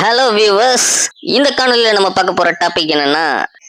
Hello viewers இந்த காணொலியில் நம்ம பார்க்க போகிற டாபிக் என்னன்னா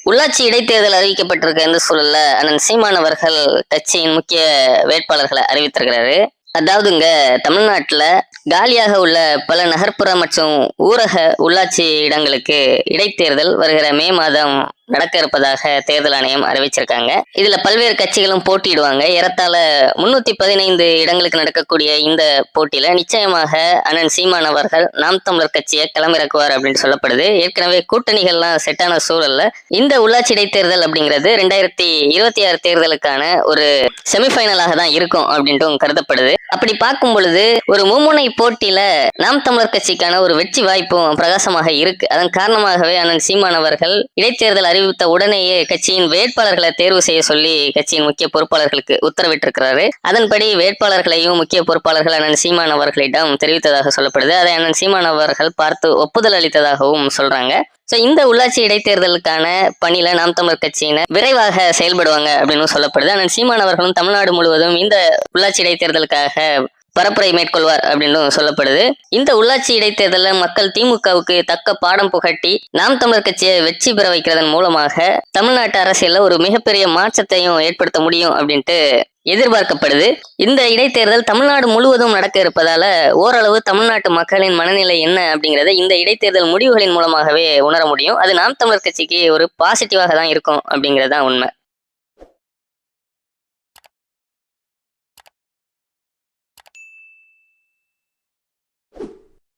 உள்ளாட்சி இடைத்தேர்தல் அறிவிக்கப்பட்டிருக்க இந்த சூழல்ல அண்ணன் சீமான் அவர்கள் கட்சியின் முக்கிய வேட்பாளர்களை அறிவித்திருக்கிறாரு. அதாவதுங்க தமிழ்நாட்டில் காலியாக உள்ள பல நகர்ப்புற மற்றும் ஊரக உள்ளாட்சி இடங்களுக்கு இடைத்தேர்தல் வருகிற மே மாதம் நடக்க இருப்பதாக தேர்தல் ஆணையம் அறிவிச்சிருக்காங்க. இதுல பல்வேறு கட்சிகளும் போட்டியிடுவாங்க. ஏறத்தாழ முன்னூத்தி பதினைந்து இடங்களுக்கு நடக்கக்கூடிய இந்த போட்டியில நிச்சயமாக அண்ணன் சீமான் அவர்கள் நாம் தமிழர் கட்சியை களமிறக்குவார் அப்படின்னு சொல்லப்படுது. ஏற்கனவே கூட்டணிகள்லாம் செட்டான சூழல்ல இந்த உள்ளாட்சி இடைத்தேர்தல் அப்படிங்கிறது ரெண்டாயிரத்தி இருபத்தி ஆறு தேர்தலுக்கான ஒரு செமிஃபைனலாக தான் இருக்கும் அப்படின்ட்டும் கருதப்படுது. அப்படி பார்க்கும் பொழுது ஒரு மும்முனை போட்டியில நாம் தமிழர் கட்சிக்கான ஒரு வெற்றி வாய்ப்பும் பிரகாசமாக இருக்கு. அதன் காரணமாகவே அண்ணன் சீமான் அவர்கள் இடைத்தேர்தல் அறிவித்த உடனேயே கட்சியின் வேட்பாளர்களை தேர்வு செய்ய சொல்லி கட்சியின் முக்கிய பொறுப்பாளர்களுக்கு உத்தரவிட்டிருக்கிறாரு. அதன்படி வேட்பாளர்களையும் முக்கிய பொறுப்பாளர்கள் அண்ணன் சீமான் அவர்களிடம் தெரிவித்ததாக சொல்லப்படுது. அதை அண்ணன் சீமான் அவர்கள் பார்த்து ஒப்புதல் அளித்ததாகவும் சொல்றாங்க. ஸோ இந்த உள்ளாட்சி இடைத்தேர்தலுக்கான பணியில நாம் தமிழர் கட்சியினர் விரைவாக செயல்படுவாங்க அப்படின்னு சொல்லப்படுது. ஆனால் சீமான் அவர்களும் தமிழ்நாடு முழுவதும் இந்த உள்ளாட்சி இடைத்தேர்தலுக்காக பரப்புரை மேற்கொள்வார் அப்படின்னு சொல்லப்படுது. இந்த உள்ளாட்சி இடைத்தேர்தலில் மக்கள் திமுகவுக்கு தக்க பாடம் புகட்டி நாம் தமிழர் கட்சியை வெற்றி பெற வைக்கிறதன் மூலமாக தமிழ்நாட்டு அரசியல்ல ஒரு மிகப்பெரிய மாற்றத்தையும் ஏற்படுத்த முடியும் அப்படின்ட்டு எதிர்பார்க்கப்படுது. இந்த இடைத்தேர்தல் தமிழ்நாடு முழுவதும் நடக்க இருப்பதால ஓரளவு தமிழ்நாட்டு மக்களின் மனநிலை என்ன அப்படிங்கறத இந்த இடைத்தேர்தல் முடிவுகளின் மூலமாகவே உணர முடியும். அது நாம் தமிழர் கட்சிக்கு ஒரு பாசிட்டிவாக தான் இருக்கும் அப்படிங்கிறது தான் உண்மை.